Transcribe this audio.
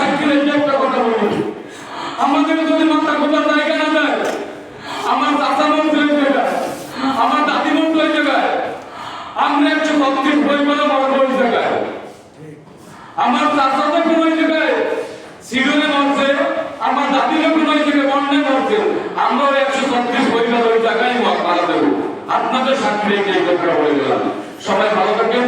সাক্ষী একটা কথা বলি। আমাদের যদি মাথা গোটার জায়গা না দেয় আমার চাচা মন্ত্রী জায়গায় আমার দাদি মন্ত্রী জায়গায় আমরা একশো ছত্রিশ বই করে মরবো ওই জায়গায় আমার যখন ওই জায়গায় সিডনে মরছে আমার দাদি যখন ওই জায়গায় বন্যায় মরছে আমরাও একশো ছত্রিশ পরিবার ওই জায়গায় মারা দেবো আপনাদের সাক্ষী রেখে এই কথা বলে গেলাম সবাই ভালো থাকেন